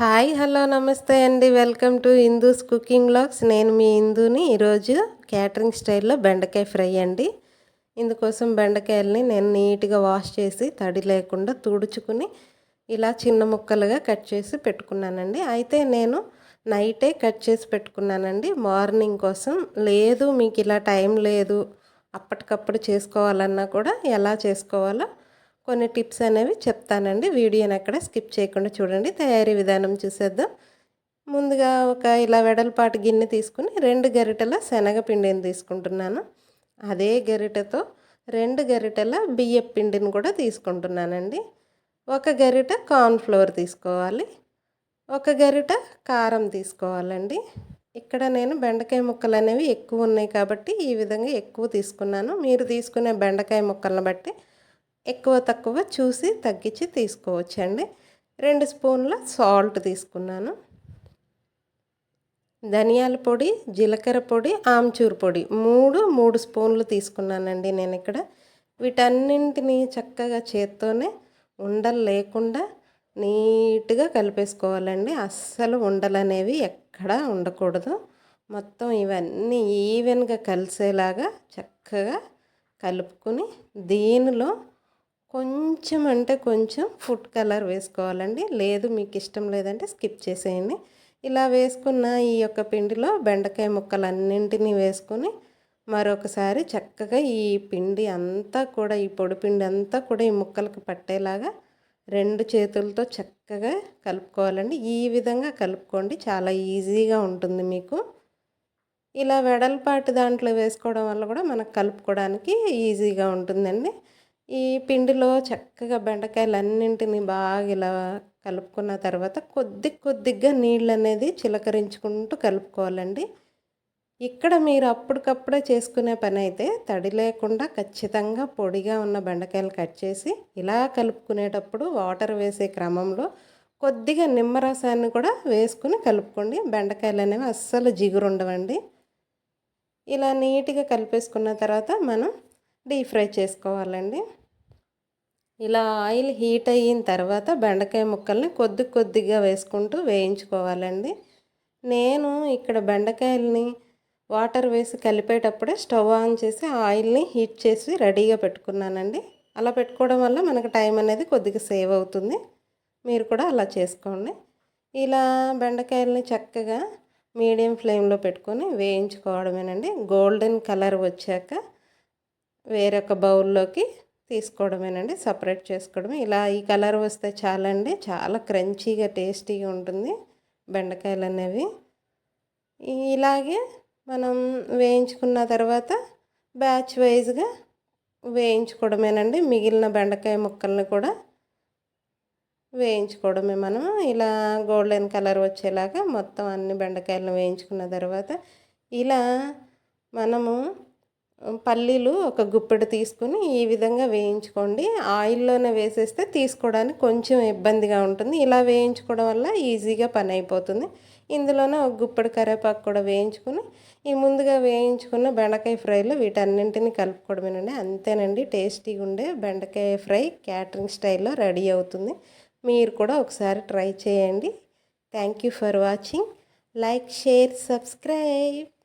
Hi hello నమస్తే అండి. Welcome to Hindu's cooking blogs. నేను మీ హిందూని ఈరోజు క్యాటరింగ్ స్టైల్లో బెండకాయ ఫ్రై అండి. ఇందుకోసం బెండకాయల్ని నేను నీట్గా వాష్ చేసి తడి లేకుండా తుడుచుకుని ఇలా చిన్న ముక్కలుగా కట్ చేసి పెట్టుకున్నానండి. అయితే నేను నైటే కట్ చేసి పెట్టుకున్నానండి. మార్నింగ్ కోసం లేదు మీకు ఇలా టైం లేదు అప్పటికప్పుడు చేసుకోవాలన్నా కూడా ఎలా చేసుకోవాలో కొన్ని టిప్స్ అనేవి చెప్తానండి. వీడియోని అక్కడ స్కిప్ చేయకుండా చూడండి. తయారీ విధానం చూసేద్దాం. ముందుగా ఒక ఇలా వెడల్పాటి గిన్నె తీసుకుని రెండు గరిటెల శనగపిండిని తీసుకుంటున్నాను. అదే గరిటెతో రెండు గరిటెల బియ్య పిండిని కూడా తీసుకుంటున్నానండి. ఒక గరిట కార్న్ఫ్లోర్ తీసుకోవాలి. ఒక గరిట కారం తీసుకోవాలండి. ఇక్కడ నేను బెండకాయ ముక్కలు అనేవి ఎక్కువ ఉన్నాయి కాబట్టి ఈ విధంగా ఎక్కువ తీసుకున్నాను. మీరు తీసుకునే బెండకాయ ముక్కలను బట్టి ఎక్కువ తక్కువ చూసి తగ్గించి తీసుకోవచ్చండి. రెండు స్పూన్ల సాల్ట్ తీసుకున్నాను. ధనియాల పొడి జీలకర్ర పొడి ఆమ్చూర్ పొడి. మూడు మూడు స్పూన్లు తీసుకున్నానండి నేను ఇక్కడ. వీటన్నింటినీ చక్కగా చేత్తోనే ఉండలు లేకుండా నీట్గా కలిపేసుకోవాలండి. అస్సలు ఉండలు అనేవి ఎక్కడా ఉండకూడదు. మొత్తం ఇవన్నీ ఈవెన్గా కలిసేలాగా చక్కగా కలుపుకుని దీనిలో కొంచెం అంటే కొంచెం ఫుడ్ కలర్ వేసుకోవాలండి. లేదు మీకు ఇష్టం లేదంటే స్కిప్ చేసేయండి. ఇలా వేసుకున్న ఈ యొక్క పిండిలో బెండకాయ ముక్కలన్నింటినీ వేసుకొని మరొకసారి చక్కగా ఈ పిండి అంతా కూడా ఈ పొడి పిండి అంతా కూడా ఈ ముక్కలకు పట్టేలాగా రెండు చేతులతో చక్కగా కలుపుకోవాలండి. ఈ విధంగా కలుపుకోండి చాలా ఈజీగా ఉంటుంది మీకు. ఇలా వెడల్పాటి దాంట్లో వేసుకోవడం వల్ల కూడా మనకు కలుపుకోవడానికి ఈజీగా ఉంటుందండి. ఈ పిండిలో చక్కగా బెండకాయలన్నింటినీ బాగా ఇలా కలుపుకున్న తర్వాత కొద్ది కొద్దిగా నీళ్ళు అనేది చిలకరించుకుంటూ కలుపుకోవాలండి. ఇక్కడ మీరు అప్పటికప్పుడే చేసుకునే పని అయితే తడి లేకుండా ఖచ్చితంగా పొడిగా ఉన్న బెండకాయలు కట్ చేసి ఇలా కలుపుకునేటప్పుడు వాటర్ వేసే క్రమంలో కొద్దిగా నిమ్మరసాన్ని కూడా వేసుకుని కలుపుకోండి. బెండకాయలు అనేవి అస్సలు జిగురు ఉండవండి ఇలా నీట్గా కలిపేసుకున్న తర్వాత మనం డీప్ ఫ్రై చేసుకోవాలండి. ఇలా ఆయిల్ హీట్ అయిన తర్వాత బెండకాయ ముక్కల్ని కొద్ది కొద్దిగా వేసుకుంటూ వేయించుకోవాలండి. నేను ఇక్కడ బెండకాయలని వాటర్ వేసి కలిపేటప్పుడే స్టవ్ ఆన్ చేసి ఆయిల్ని హీట్ చేసి రెడీగా పెట్టుకున్నానండి. అలా పెట్టుకోవడం వల్ల మనకు టైం అనేది కొద్దిగా సేవ్ అవుతుంది. మీరు కూడా అలా చేసుకోండి. ఇలా బెండకాయలని చక్కగా మీడియం ఫ్లేమ్లో పెట్టుకొని వేయించుకోవడమేనండి. గోల్డెన్ కలర్ వచ్చాక వేరొక బౌల్లోకి తీసుకోవడమేనండి సపరేట్ చేసుకోవడమే. ఇలా ఈ కలర్ వస్తే చాలండి చాలా క్రంచీగా టేస్టీగా ఉంటుంది బెండకాయలు అనేవి ఇలాగే మనం వేయించుకున్న తర్వాత బ్యాచ్ వైజ్గా వేయించుకోవడమేనండి. మిగిలిన బెండకాయ ముక్కల్ని కూడా వేయించుకోవడమే మనం. ఇలా గోల్డెన్ కలర్ వచ్చేలాగా మొత్తం అన్ని బెండకాయలను వేయించుకున్న తర్వాత ఇలా మనము పల్లీలు ఒక గుప్పెడు తీసుకుని ఈ విధంగా వేయించుకోండి. ఆయిల్లోనే వేసేస్తే తీసుకోవడానికి కొంచెం ఇబ్బందిగా ఉంటుంది. ఇలా వేయించుకోవడం వల్ల ఈజీగా పని అయిపోతుంది. ఇందులోనే ఒక గుప్పెడు కరివేపాకు కూడా వేయించుకుని ఈ ముందుగా వేయించుకున్న బెండకాయ ఫ్రైలో వీటన్నింటిని కలుపుకోవడమేనండి. అంతేనండి టేస్టీగా ఉండే బెండకాయ ఫ్రై క్యాటరింగ్ స్టైల్లో రెడీ అవుతుంది. మీరు కూడా ఒకసారి ట్రై చేయండి. Thank you for watching. Like share subscribe.